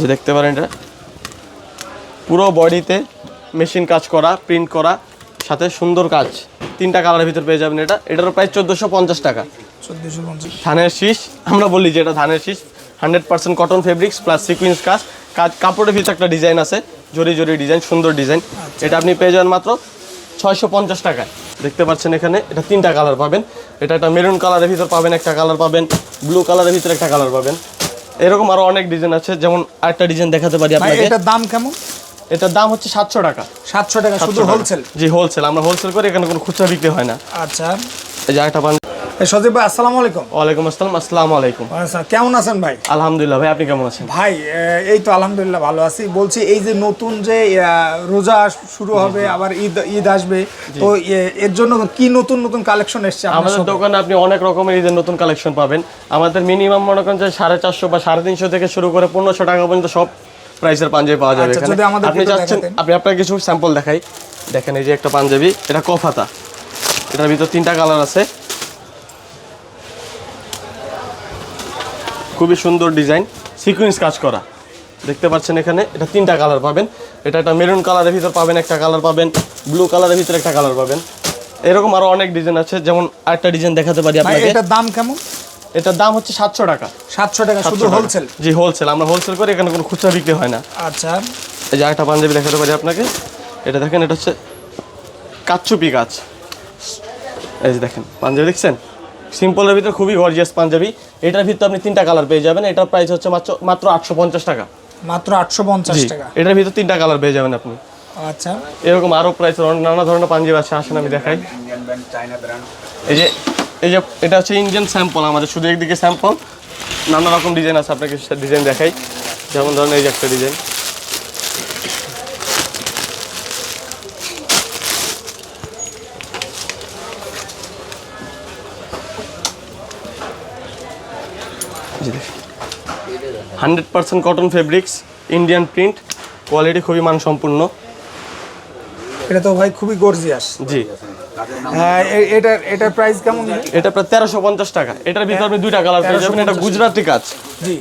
যে দেখতে পারেন এটা। পুরো বডিতে মেশিন কাজ করা প্রিন্ট করা সাথে সুন্দর কাজ। তিনটা কালারের ভিতর পেয়ে যাবেন এটা। এটার প্রাইস চোদ্দোশো পঞ্চাশ টাকা। ধানের শীষ আমরা বলি যে এটা ধানের শীষ। Hundred percent cotton fabrics plus sequence কাজ। কাজ কাপড়ের ভিতরে একটা ডিজাইন আছে। জরি জরি ডিজাইন সুন্দর ডিজাইন এটা আপনি পেয়ে যাবেন মাত্র ছয়শো পঞ্চাশ টাকায়। দেখতে পাচ্ছেন এখানে এটা তিনটা কালার পাবেন। এটা একটা মেরুন কালারের ভিতর পাবেন একটা কালার পাবেন। ব্লু কালারের ভিতরে একটা কালার পাবেন। এরকম আরও অনেক ডিজাইন আছে যেমন আরেকটা ডিজাইন দেখাতে পারি আপনাকে। এটার দাম কেমন? এটার দাম হচ্ছে সাতশো টাকা। সাতশো টাকা শুধু হোলসেল জি হোলসেল আমরা হোলসেল করি এখানে কোনো খুচরা বিক্রি হয় না। আচ্ছা। এই যে একটা সজীব ভাই আসসালামু আলাইকুম। ওয়ালাইকুম আসসালাম আসসালামু আলাইকুম। কেমন আছেন ভাই? আলহামদুলিল্লাহ ভাই আপনি কেমন আছেন? ভাই এই তো আলহামদুলিল্লাহ ভালো আছি। বলছি এই যে নতুন যে রোজা শুরু হবে আবার ঈদ ঈদ আসবে তো এর জন্য কি নতুন নতুন কালেকশন এসছে আমাদের দোকানে আপনি অনেক রকমের ঈদের নতুন কালেকশন পাবেন। আমাদের মিনিমাম মনে করেন যে সাড়ে চারশো বা সাড়ে তিনশো থেকে শুরু করে পনেরোশো টাকা পর্যন্ত সব প্রাইসের পাঞ্জাবি পাওয়া যাবে আচ্ছা, যদি আমাদেরকে আপনি চাচ্ছেন আপনি আপনার কিছু স্যাম্পল দেখাই। দেখেন এই যে একটা পাঞ্জাবি এটা কফাতা। এটার ভিতর তিনটা কালার আছে। খুবই সুন্দর ডিজাইন সিকুয়েন্স কাজ করা। দেখতে পাচ্ছেন এখানে এটা তিনটা কালার পাবেন। এটা একটা মেরুন কালারের ভিতর পাবেন একটা কালার পাবেন ব্লু কালারের ভিতরে একটা কালার পাবেন। এরকম আরও অনেক ডিজাইন আছে যেমন আরেকটা ডিজাইন দেখাতে পারি আপনাকে। এটার দাম কেমন? এটার দাম হচ্ছে সাতশো টাকা। সাতশো টাকা শুধু হোলসেল জি হোলসেল আমরা হোলসেল করি এখানে কোনো খুচরা বিক্রি হয় না। আচ্ছা। এই যে একটা পাঞ্জাবি দেখাতে পারি আপনাকে। এটা দেখেন এটা হচ্ছে কাচ্চুপি গাছ। এই যে দেখেন পাঞ্জাবি দেখছেন? সিম্পলের ভিতরে খুবই গর্জিয়াস পাঞ্জাবি। এটার ভিতরে আপনি তিনটা কালার পেয়ে যাবেন। এটার প্রাইস হচ্ছে মাত্র মাত্র আটশো পঞ্চাশ টাকা। মাত্র আটশো পঞ্চাশ টাকা। এটার ভিতরে তিনটা কালার পেয়ে যাবেন আপনি। আচ্ছা। এরকম আরও প্রাইস নানা ধরনের পাঞ্জাবি আছে আসেন আমি দেখাই। এই যে এই যে এটা হচ্ছে ইন্ডিয়ান স্যাম্পল আমাদের শুধু একদিকে স্যাম্পল নানা রকম ডিজাইন আছে আপনাকে ডিজাইন দেখাই। যেমন ধরেন এই যে একটা design hundred percent cotton fabrics Indian print quality খুবই মানসম্পন্ন এটা তো ভাই খুবই গর্জিয়াস জি। হ্যাঁ এ- এটার এটার প্রাইস কেমন এটা প্রায় তেরোশো পঞ্চাশ টাকা। এটার ভিতরে আপনি দুইটা কালার পেয়ে যাবেন। এটা 1350 গুজরাটি কাজ। জি।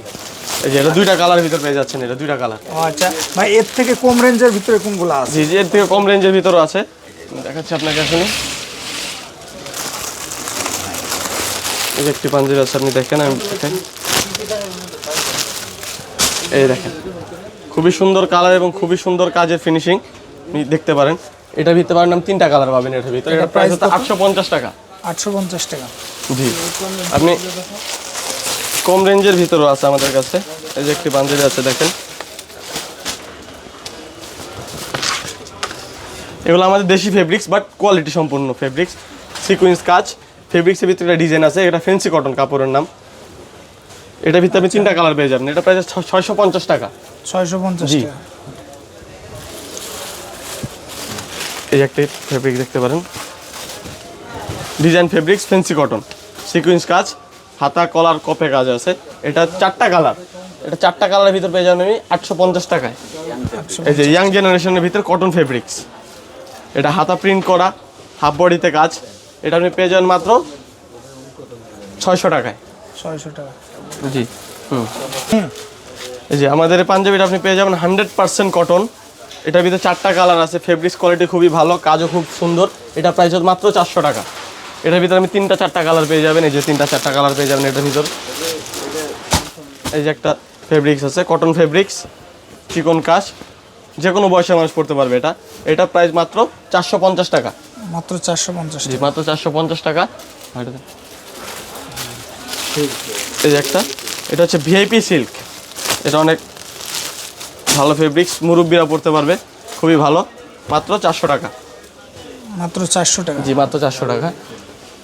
এই যে এটা দুইটা কালার ভিতর পেয়ে যাচ্ছেন। এটা দুইটা কালার আচ্ছা ভাই এর থেকে কম রেঞ্জের ভিতরে কোনগুলো আছে? জি এর থেকে কম রেঞ্জের ভিতরও আছে। দেখাচ্ছি আপনাকে আসলে এই যে একটি পাঞ্জাবি আছে আপনি দেখেন আমি দেখাই এই দেখেন। খুবই সুন্দর কালার এবং খুবই সুন্দর কাজের ফিনিশিং দেখতে পারেন। এটা ভিতরে পারেন আমি তিনটা কালার পাবেন এটার ভিতরে। এটা প্রাইস হচ্ছে আটশো পঞ্চাশ টাকা। আটশো পঞ্চাশ টাকা। জি। আপনি কম রেঞ্জের ভিতরও আছে আমাদের কাছে। এই যে একটি পাঞ্জাবি আছে দেখেন। এগুলো আমাদের দেশি ফেব্রিক্স বাট কোয়ালিটি সম্পূর্ণ ফেব্রিক্স সিকুয়েন্স কাজ। ফেব্রিক্সের ভিতরে একটা ডিজাইন আছে এটা ফেন্সি কটন কাপড়ের নাম। এটার ভিতরে আপনি তিনটা কালার পেয়ে যাবেন। এটা প্রাইস ছয়শো পঞ্চাশ টাকা। ছয়শো পঞ্চাশ জি। এই একটি ফেব্রিক দেখতে পারেন। Design fabrics fancy cotton sequence কাজ হাতা কলার কপে কাজ আছে। এটা চারটা কালার এটা চারটা কালারের ভিতর পেয়ে যাবেন আমি আটশো পঞ্চাশ টাকায়। এই যে ইয়াং জেনারেশনের ভিতর কটন ফেব্রিক্স এটা হাতা প্রিন্ট করা হাফ বডিতে কাজ। এটা আপনি পেয়ে যাবেন মাত্র ছয়শো টাকায়। ছয়শো টাকা। জি হুম। এই যে আমাদের এই পাঞ্জাবিটা আপনি পেয়ে যাবেন হান্ড্রেড পার্সেন্ট কটন। এটার ভিতরে চারটা কালার আছে ফেব্রিক্স কোয়ালিটি খুবই ভালো কাজও খুব সুন্দর। এটা প্রাইস মাত্র চারশো টাকা। এটার ভিতরে আমি তিনটা চারটা কালার পেয়ে যাবেন এই যে তিনটা চারটা কালার পেয়ে যাবেন এটার ভিতর। এই যে একটা ফেব্রিক্স আছে কটন ফেব্রিক্স চিকন কাজ যে কোনো বয়সের মানুষ পড়তে পারবে এটা। এটা প্রাইস মাত্র চারশো পঞ্চাশ টাকা। মাত্র চারশো পঞ্চাশ মাত্র চারশো পঞ্চাশ টাকা। এটা দেন। এই যে একটা এটা হচ্ছে ভিআইপি সিল্ক এটা অনেক ভালো ফেব্রিক্স মুরব্বীরা পড়তে পারবে খুবই ভালো। মাত্র চারশো টাকা। মাত্র চারশো টাকা। জি মাত্র চারশো টাকা।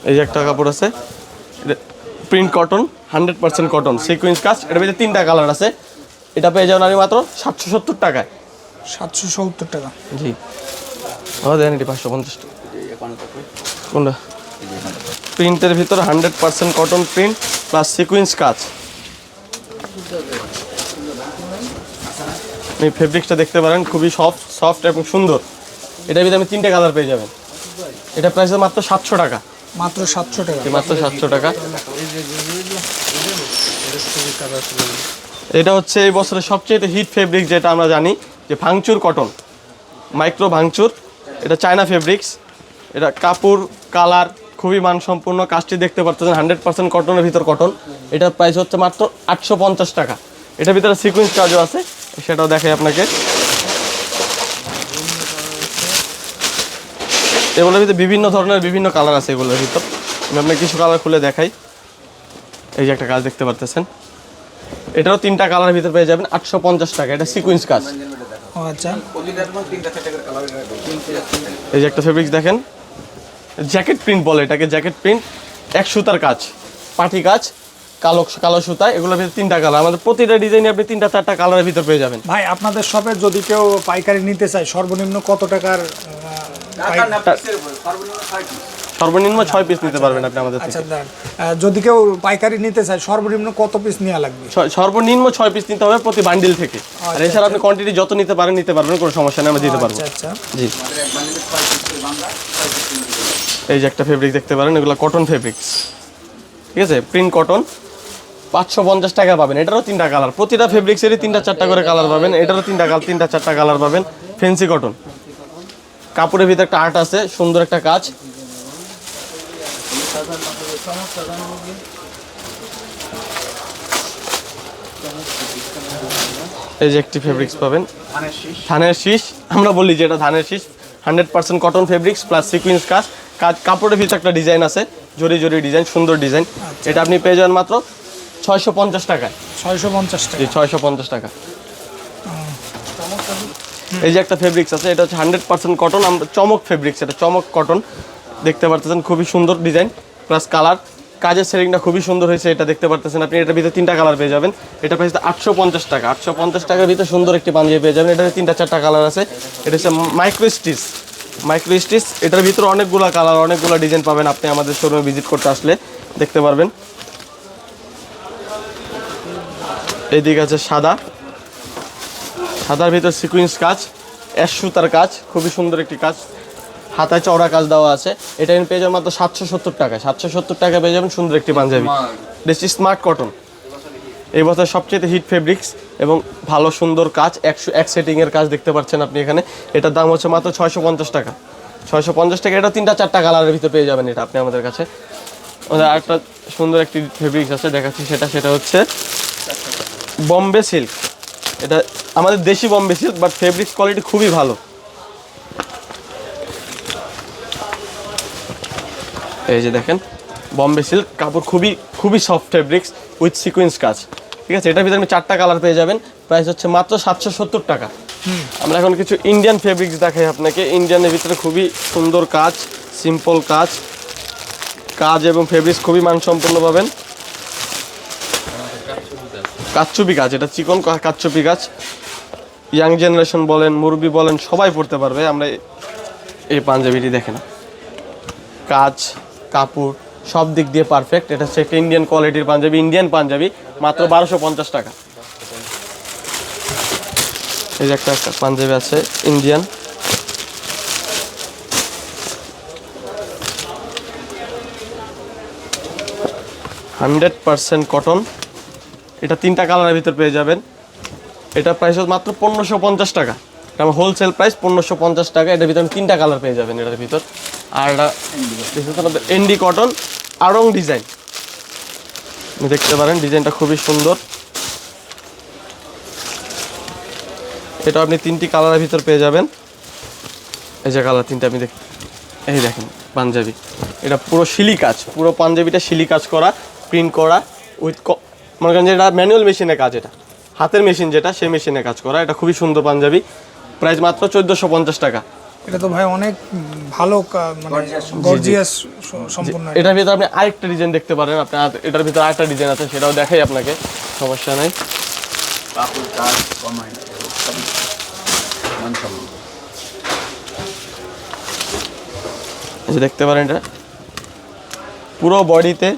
এই যে একটা কাপড় আছে print cotton hundred percent cotton sequence কাজ এটার ভিতরে তিনটা কালার আছে। এটা পেয়ে যাবেন আমি মাত্র সাতশো সত্তর টাকায়। সাতশো সত্তর টাকা। জি। ও দেন এটি পাঁচশো পঞ্চাশ টাকা। কোনটা? প্রিন্টের ভিতর hundred percent cotton print plus sequence কাজ এই ফেব্রিক্সটা দেখতে পারেন খুবই সফট সফট এবং সুন্দর। এটার ভিতরে আমি তিনটে কালার পেয়ে যাবেন। এটা প্রাইস মাত্র সাতশো টাকা। মাত্র সাতশো টাকা। মাত্র সাতশো টাকা। এটা হচ্ছে এই বছরের সবচেয়ে হিট ফেব্রিক যেটা আমরা জানি যে ভাঙচুর কটন মাইক্রো ভাঙচুর। এটা চায়না ফেব্রিক্স এটা কাপড় কালার খুবই মানসম্পন্ন কাজটি দেখতে পাচ্ছেন হান্ড্রেড পার্সেন্ট কটনের ভিতর কটন এটার প্রাইস হচ্ছে মাত্র আটশো পঞ্চাশ টাকা। এটার ভিতরে সিকুয়েন্স কাজও আছে সেটাও দেখাই আপনাকে। এগুলোর ভিতরে বিভিন্ন ধরনের বিভিন্ন কালার আছে এগুলোর ভিতর। আমি আপনাকে কিছু কালার খুলে দেখাই। এই যে একটা কাজ দেখতে পারতেছেন। এটারও তিনটা কালার ভিতরে পেয়ে যাবেন আটশো পঞ্চাশ টাকা এটা সিকুয়েন্স কাজ। আচ্ছা। এই যে একটা ফেব্রিক্স দেখেন। জ্যাকেট প্রিন্ট বলে এটাকে জ্যাকেট প্রিন্ট এক সুতার কাজ পাটি কাজ কালো কালো সুতা এগুলোর ভিতরে তিনটা কালার আমাদের প্রতিটা ডিজাইনে আপনি তিনটা চারটা কালারের ভিতর পেয়ে যাবেন। ভাই আপনাদের শপে যদি কেউ পাইকারি নিতে চায় সর্বনিম্ন কত টাকার সর্বনিম্ন ছয় পিস নিতে পারবেন আপনি আমাদের থেকে। আচ্ছা যদি কেউ পাইকারি নিতে চায় সর্বনিম্ন কত পিস নেওয়া লাগবে? ছয়- সর্বনিম্ন ছয় পিস নিতে হবে প্রতি বান্ডিল থেকে। আর এছাড়া আপনি কোয়ান্টিটি যত নিতে পারেন নিতে পারবেন কোনো সমস্যা নেই আমরা দিতে পারব। আচ্ছা। আচ্ছা জি এই যে একটা ফেব্রিক দেখতে পারেন এগুলো কটন ফেব্রিক্স ঠিক আছে? প্রিন্ট কটন পাঁচশো পঞ্চাশ টাকা পাবেন। এটারও তিনটা কালার প্রতিটা ফেব্রিক্সেরই তিনটা চারটা করে কালার পাবেন। এটারও তিনটা কালার তিনটা চারটা কালার পাবেন। ফেন্সি কটন কাপড়ের ভিতরে একটা আর্ট আছে সুন্দর একটা কাজ। এই যে একটি ফেব্রিক্স পাবেন। ধানের শীষ। আমরা বলি যে এটা ধানের শীষ। Hundred percent cotton fabrics plus sequence কাজ কাজ কাপড়ের ভিতরে একটা ডিজাইন আছে জরি জরি ডিজাইন সুন্দর ডিজাইন। এটা আপনি পেয়ে যাবেন মাত্র ছয়শো পঞ্চাশ টাকায়। ছয়শো পঞ্চাশ টাকা। ছয়শো পঞ্চাশ টাকা। এই যে একটা ফেব্রিক্স আছে এটা হচ্ছে হান্ড্রেড পার্সেন্ট কটন আমরা চমক ফেব্রিক্স এটা চমক কটন দেখতে পারতেছেন খুবই সুন্দর ডিজাইন প্লাস কালার কাজের সেটিংটা খুবই সুন্দর হয়েছে এটা দেখতে পারতেছেন আপনি এটার ভিতরে তিনটা কালার পেয়ে যাবেন। এটা প্রাইস আটশো পঞ্চাশ টাকা। আটশো পঞ্চাশ টাকার ভিতরে সুন্দর একটি পাঞ্জাবি পেয়ে যাবেন এটার তিনটা চারটা কালার আছে। এটা হচ্ছে মাইক্রো স্টিচ মাইক্রো স্টিচ এটার ভিতরে অনেকগুলো কালার অনেকগুলো ডিজাইন পাবেন আপনি আমাদের শোরুমে ভিজিট করতে আসলে। দেখতে পারবেন। এইদিকে আছে সাদা। সাদার ভিতর সিকুইন্স কাজ অ্যাশ সুতার কাজ খুবই সুন্দর একটি কাজ। হাতায় চওড়া কাজ দেওয়া আছে। এটা আমি পেয়ে যাবেন মাত্র সাতশো সত্তর টাকা সাতশো সত্তর টাকা পেয়ে যাবেন সুন্দর একটি পাঞ্জাবি। বেশি স্মার্ট কটন এই বছর সবচেয়ে হিট ফেব্রিক্স এবং ভালো সুন্দর কাজ, একশো এক সেটিংয়ের কাজ দেখতে পাচ্ছেন আপনি এখানে। এটার দাম হচ্ছে মাত্র ছয়শো পঞ্চাশ টাকা। ছয়শো পঞ্চাশ টাকা, এটা তিনটা চারটা কালারের ভিতরে পেয়ে যাবেন এটা আপনি আমাদের কাছে। আমাদের আরেকটা সুন্দর একটি ফেব্রিক্স আছে, দেখাচ্ছি সেটা। সেটা হচ্ছে বম্বে সিল্ক। এটা আমাদের দেশি Bombay silk, but fabrics quality খুবই ভালো। এই যে দেখেন বম্বে সিল্ক কাপড় খুবই খুবই সফট ফেব্রিক্স উইথ সিকোয়েন্স কাজ। ঠিক আছে? এটার ভিতরে আপনি চারটা কালার পেয়ে যাবেন। প্রাইস হচ্ছে মাত্র সাতশো সত্তর টাকা। আমরা এখন কিছু ইন্ডিয়ান ফেব্রিক্স দেখাই আপনাকে। ইন্ডিয়ানের ভিতরে খুবই সুন্দর কাজ সিম্পল কাজ। কাজ এবং ফেব্রিক্স খুবই মানসম্পন্ন পাবেন। কাচ্চুপি গাছ এটা চিকন কাচ্চুপি গাছ ইয়াং জেনারেশন বলেন মুরবি বলেন, সবাই পড়তে পারবে। আমরা এই পাঞ্জাবিটি দেখে না কাজ, কাপড় সব দিক দিয়ে পারফেক্ট এটা হচ্ছে একটা ইন্ডিয়ান কোয়ালিটির পাঞ্জাবি ইন্ডিয়ান পাঞ্জাবি, মাত্র বারোশো পঞ্চাশ টাকা। এই যে একটা পাঞ্জাবি আছে ইন্ডিয়ান হান্ড্রেড পার্সেন্ট কটন এটা তিনটা কালারের ভিতর পেয়ে যাবেন। এটা প্রাইস মাত্র পনেরোশো পঞ্চাশ টাকা। এটা হোলসেল প্রাইস পনেরোশো পঞ্চাশ টাকা। এটার ভিতরে তিনটা কালার পেয়ে যাবেন এটার ভিতর। আর এটা এনডি কটন আরং ডিজাইন। দেখতে পারেন, ডিজাইনটা খুবই সুন্দর। এটা আপনি তিনটি কালারের ভিতর পেয়ে যাবেন। এই যে কালার তিনটা আপনি দেখ, এই দেখেন, পাঞ্জাবি। এটা পুরো শিলি কাজ, পুরো পাঞ্জাবিটা শিলি কাজ করা, প্রিন্ট করা, উইথ মনে করেন এটা ম্যানুয়াল মেশিনে কাজ এটা। হাতের মেশিন যেটা, সেই মেশিনে কাজ করা। এটা খুবই সুন্দর পাঞ্জাবি। প্রাইস মাত্র চোদ্দোশো পঞ্চাশ টাকা। এটা তো ভাই অনেক ভালো মানে গর্জিয়াস সম্পূর্ণ। এটার ভিতরে আপনি আরেকটা ডিজাইন দেখতে পারেন। আপনি আর- এটার ভিতরে আরেকটা ডিজাইন আছে সেটাও দেখাই আপনাকে। সমস্যা নাই। দেখতে পারেন এটা। পুরো বডিতে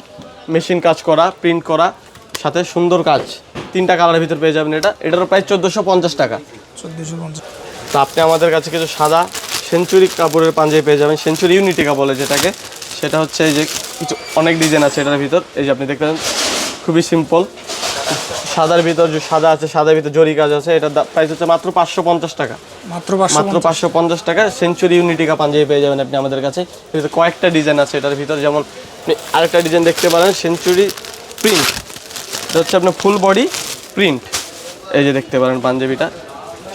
মেশিন কাজ করা প্রিন্ট করা সাথে সুন্দর কাজ। তিনটা কালারের ভিতর পেয়ে যাবেন এটা। এটারও প্রায় চোদ্দোশো পঞ্চাশ টাকা। চোদ্দশো পঞ্চাশ। তো আপনি আমাদের কাছে কিছু সাদা সেঞ্চুরি কাপড়ের পাঞ্জাবি পেয়ে যাবেন। সেঞ্চুরি ইউনিটিকা বলে যেটাকে। সেটা হচ্ছে এই যে কিছু অনেক ডিজাইন আছে এটার ভিতর। এই যে আপনি দেখতে খুবই সিম্পল সাদার ভিতর যে সাদা আছে সাদার ভিতর জরি কাজ আছে। এটার প্রাইস হচ্ছে মাত্র পাঁচশো পঞ্চাশ টাকা। মাত্র মাত্র পাঁচশো পঞ্চাশ টাকা। সেঞ্চুরি ইউনিটিকা পাঞ্জাবি পেয়ে যাবেন আপনি আমাদের কাছে। কয়েকটা ডিজাইন আছে এটার ভিতর। যেমন আপনি আরেকটা ডিজাইন দেখতে পারেন সেঞ্চুরি প্রিন্ট এটা হচ্ছে আপনার ফুল বডি প্রিন্ট এই যে দেখতে পারেন পাঞ্জাবিটা।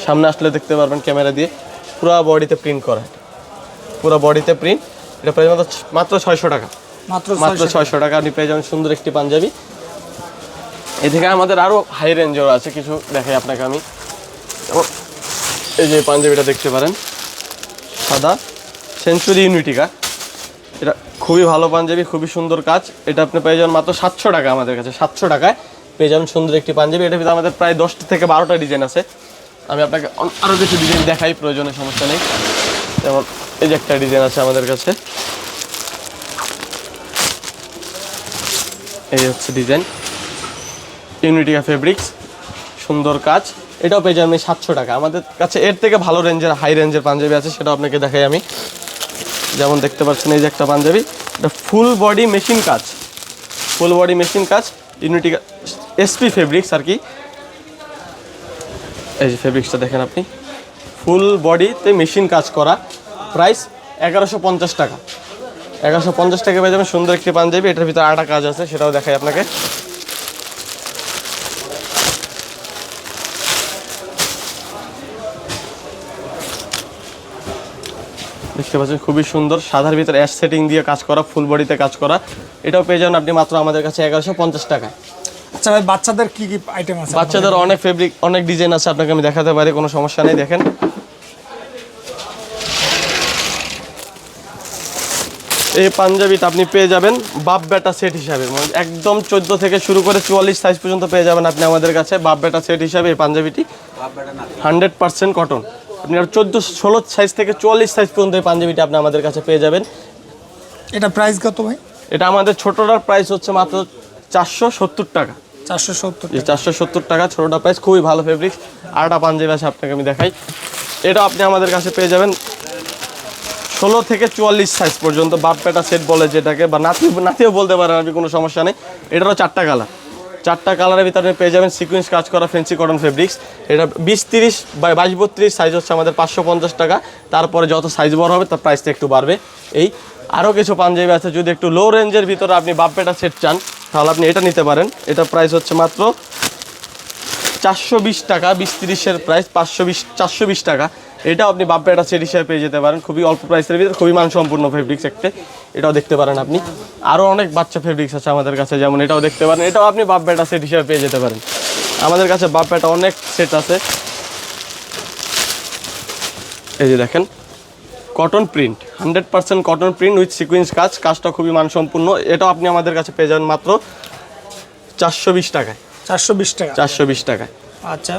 সামনে আসলে দেখতে পারবেন ক্যামেরা দিয়ে। পুরো বডিতে প্রিন্ট করা পুরো বডিতে প্রিন্ট এটা প্রাইস মাত্র ছয়শো টাকা। মাত্র মাত্র ছয়শো টাকা। আপনি পেয়ে যাবেন সুন্দর একটি পাঞ্জাবি। এ থেকে আমাদের আরও হাই রেঞ্জের আছে কিছু দেখাই আপনাকে আমি। এই যে পাঞ্জাবিটা দেখতে পারেন। সাদা। সেঞ্চুরি ইউনিটিকা এটা খুবই ভালো পাঞ্জাবি খুবই সুন্দর কাজ। এটা আপনি পেয়ে যাবেন মাত্র সাতশো টাকা আমাদের কাছে। সাতশো টাকায় পেয়ে যাবেন সুন্দর একটি পাঞ্জাবি। ভিতরে আমাদের প্রায় দশটা থেকে বারোটা ডিজাইন আছে। আমি আপনাকে আরও কিছু ডিজাইন দেখাই, প্রয়োজনে সমস্যা নেই। যেমন এই যে একটা ডিজাইন আছে আমাদের কাছে। এই হচ্ছে ডিজাইন ইউনিটিকা ফেব্রিক্স সুন্দর কাজ। এটাও পেয়ে যাবেন সাতশো টাকা। আমাদের কাছে এর থেকে ভালো রেঞ্জের হাই রেঞ্জের পাঞ্জাবি আছে সেটাও আপনাকে দেখাই আমি। যেমন দেখতে পাচ্ছেন, এই যে একটা পাঞ্জাবি। এটা ফুল বডি মেশিন কাজ। ফুল বডি মেশিন কাজ। ইউনিটিকা এসপি ফেব্রিক্স আর কি। এই যে ফেব্রিক্সটা দেখেন আপনি। ফুল বডিতে মেশিন কাজ করা। প্রাইস এগারোশো পঞ্চাশ টাকা। এগারোশো পঞ্চাশ টাকা পেয়ে যাবেন সুন্দর একটি পাঞ্জাবি। এটার ভিতরে আটা কাজ আছে, সেটাও দেখাই আপনাকে। দেখতে পাচ্ছেন, খুবই সুন্দর। সাদার ভিতরে অ্যাশ সেটিং দিয়ে কাজ করা ফুল বডিতে কাজ করা। এটাও পেয়ে যাবেন আপনি মাত্র আমাদের কাছে এগারোশো পঞ্চাশ টাকায়। আচ্ছা ভাই বাচ্চাদের কি কি আইটেম আছে? বাচ্চাদের অনেক ফেব্রিক অনেক ডিজাইন আছে আপনাকে আমি দেখাতে পারি কোনো সমস্যা নেই দেখেন। এই পাঞ্জাবিটা আপনি পেয়ে যাবেন বাপ বেটা সেট হিসাবে। মানে একদম চোদ্দ থেকে শুরু করে চুয়াল্লিশ সাইজ পর্যন্ত পেয়ে যাবেন আপনি আমাদের কাছে বাপ বেটা সেট হিসাবে এই পাঞ্জাবিটি। হান্ড্রেড পার্সেন্ট কটন আপনি আর চোদ্দ ষোলো সাইজ থেকে চুয়াল্লিশ সাইজ পর্যন্ত এই পাঞ্জাবিটা আপনি আমাদের কাছে পেয়ে যাবেন। এটা প্রাইস কত ভাই? এটা আমাদের ছোটোটার প্রাইস হচ্ছে মাত্র চারশো সত্তর টাকা। চারশো সত্তর চারশো সত্তর টাকা ছোটোটা প্রাইস খুবই ভালো ফেব্রিক্স আরেকটা পাঞ্জাবি আছে আপনাকে আমি দেখাই। এটা আপনি আমাদের কাছে পেয়ে যাবেন ষোলো থেকে চুয়াল্লিশ সাইজ পর্যন্ত। বাপ পেটা সেট বলে যেটাকে বা নাতি নাতিও বলতে পারেন আপনি কোনো সমস্যা নেই। এটারও চারটা কালার চারটা কালারের ভিতরে পেয়ে যাবেন সিকুয়েন্স কাজ করা ফেন্সি কটন ফেব্রিক্স এটা বিশ তিরিশ বা বাইশ বত্রিশ সাইজ হচ্ছে আমাদের পাঁচশো পঞ্চাশ টাকা। তারপরে যত সাইজ বড় হবে, তার প্রাইসটা একটু বাড়বে। এই আরও কিছু পাঞ্জাবি আছে, যদি একটু লো রেঞ্জের ভিতরে আপনি বাপ্পেটা সেট চান, তাহলে আপনি এটা নিতে পারেন। এটা প্রাইস হচ্ছে মাত্র চারশো বিশ টাকা, বিশ তিরিশের প্রাইস পাঁচশো বিশ, চারশো বিশ টাকা। এটাও আপনি বাপ্পেটা সেট হিসেবে পেয়ে যেতে পারেন। খুবই অল্প প্রাইসের ভিতরে খুবই মানসম্পূর্ণ ফেব্রিক্স একটা এটাও দেখতে পারেন আপনি। আরও অনেক বাচ্চা ফেব্রিক্স আছে আমাদের কাছে যেমন এটাও দেখতে পারেন। এটাও আপনি বাপ্পেটা সেট হিসেবে পেয়ে যেতে পারেন। আমাদের কাছে বাপ্পেটা অনেক সেট আছে। এই যে দেখেন cotton print hundred percent cotton print with sequence কাজ। কাজটা খুবই মানসম্পূর্ণ এটাও আপনি আমাদের কাছে পেয়ে যাবেন মাত্র চারশো বিশ টাকায়। চারশো বিশ টাকা। চারশো বিশ টাকায়। আচ্ছা।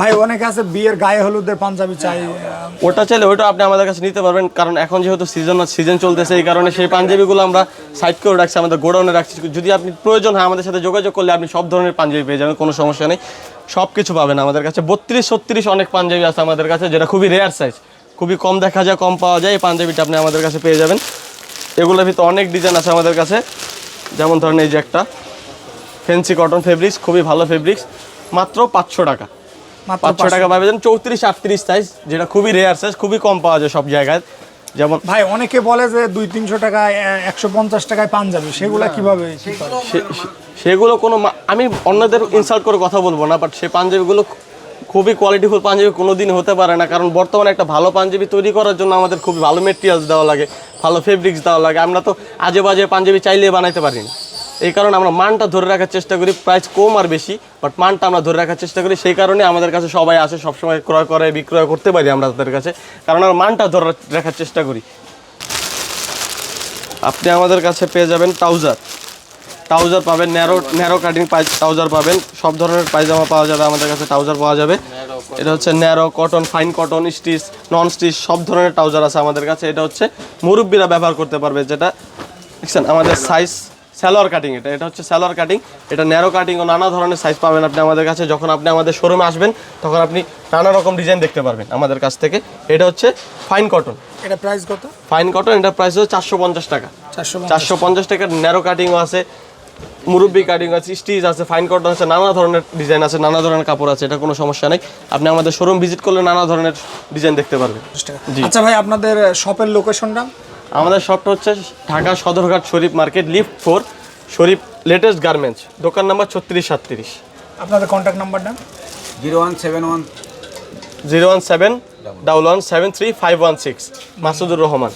ভাই, অনেকে আছে বিয়ের গায়ে হলুদের পাঞ্জাবি চাই ওটা চাইলে ওটা আপনি আমাদের কাছে নিতে পারবেন, কারণ এখন যেহেতু সিজন সিজন চলতেছে, এই কারণে সেই পাঞ্জাবিগুলো আমরা সাইড করে রাখছি, আমাদের গোডাউনে রাখছি। যদি আপনি প্রয়োজন হয় আমাদের সাথে যোগাযোগ করলে আপনি সব ধরনের পাঞ্জাবি পেয়ে যাবেন, কোনো সমস্যা নেই। সব কিছু পাবেন আমাদের কাছে। বত্রিশ, ছত্রিশ অনেক পাঞ্জাবি আছে আমাদের কাছে, যেটা খুবই রেয়ার সাইজ খুবই কম দেখা যায়, কম পাওয়া যায়, এই পাঞ্জাবিটা আপনি আমাদের কাছে পেয়ে যাবেন। এগুলোর ভিতরে অনেক ডিজাইন আছে আমাদের কাছে। যেমন ধরেন এই যে একটা। ফেন্সি কটন ফেব্রিক্স খুবই ভালো ফেব্রিক্স মাত্র পাঁচশো টাকা। পাঁচশো টাকা পাবেন চৌত্রিশ আটত্রিশ সাইজ যেটা খুবই রেয়ার সাইজ খুবই কম পাওয়া যায় সব জায়গায়। যেমন ভাই অনেকে বলে যে দুই তিনশো টাকায় একশো পঞ্চাশ টাকায় পাঞ্জাবি। সেগুলা কীভাবে? সে- সে- সেগুলো কোনো মা- আমি অন্যদের ইনসাল্ট করে কথা বলব না বাট সেই পাঞ্জাবিগুলো খুবই কোয়ালিটিফুল পাঞ্জাবি কোনো দিন হতে পারে না কারণ বর্তমানে একটা ভালো পাঞ্জাবি তৈরি করার জন্য আমাদের খুবই ভালো মেটেরিয়ালস দেওয়া লাগে ভালো ফেব্রিক্স দেওয়া লাগে। আমরা তো আজে বাজে পাঞ্জাবি চাইলে বানাইতে পারি না। এই কারণে আমরা মানটা ধরে রাখার চেষ্টা করি প্রাইস কম আর বেশি বাট মানটা আমরা ধরে রাখার চেষ্টা করি। সেই কারণে আমাদের কাছে সবাই আসে, সবসময় ক্রয় করে, বিক্রয় করতে পারি আমরা তাদের কাছে। কারণ আমরা মানটা ধরে রাখার চেষ্টা করি। আপনি আমাদের কাছে পেয়ে যাবেন ট্রাউজার ট্রাউজার পাবেন ন্যারো ন্যারো কাটিং ট্রাউজার পাবেন। সব ধরনের পায়জামা পাওয়া যাবে, আমাদের কাছে ট্রাউজার পাওয়া যাবে। এটা হচ্ছে narrow cotton fine cotton stitch non stitch সব ধরনের ট্রাউজার আছে আমাদের কাছে। এটা হচ্ছে মুরব্বীরা ব্যবহার করতে পারবে, যেটা, দেখছেন, আমাদের সাইজ স্যালোয়ার কাটিং এটা। এটা হচ্ছে স্যালোয়ার কাটিং। এটা ন্যারো কাটিং ও নানা ধরনের সাইজ পাবেন আপনি আমাদের কাছে। যখন আপনি আমাদের শোরুমে আসবেন তখন আপনি নানা রকম ডিজাইন দেখতে পারবেন আমাদের কাছ থেকে। এটা হচ্ছে ফাইন কটন এটা প্রাইস কত? ফাইন কটন এটা প্রাইস হচ্ছে চারশো পঞ্চাশ টাকা। চারশো পঞ্চাশ। টাকার ন্যারো কাটিংও আছে মুরব্বি কাটিং আছে স্টিচ আছে ফাইন কটন আছে নানা ধরনের ডিজাইন আছে নানা ধরনের কাপড় আছে এটা কোনো সমস্যা নেই। আপনি আমাদের শোরুম ভিজিট করলে নানা ধরনের ডিজাইন দেখতে পারবেন। জি। আচ্ছা ভাই আপনাদের শপের লোকেশনটা আমাদের শপটা হচ্ছে Dhaka Sadarghat Sharif market lift four Sharif latest garments দোকান নাম্বার ছত্রিশ সাতত্রিশ। আপনাদের কন্ট্যাক্ট নাম্বারটা zero one seven one. Zero one seven double one seven three five one six. Masudur Rahman.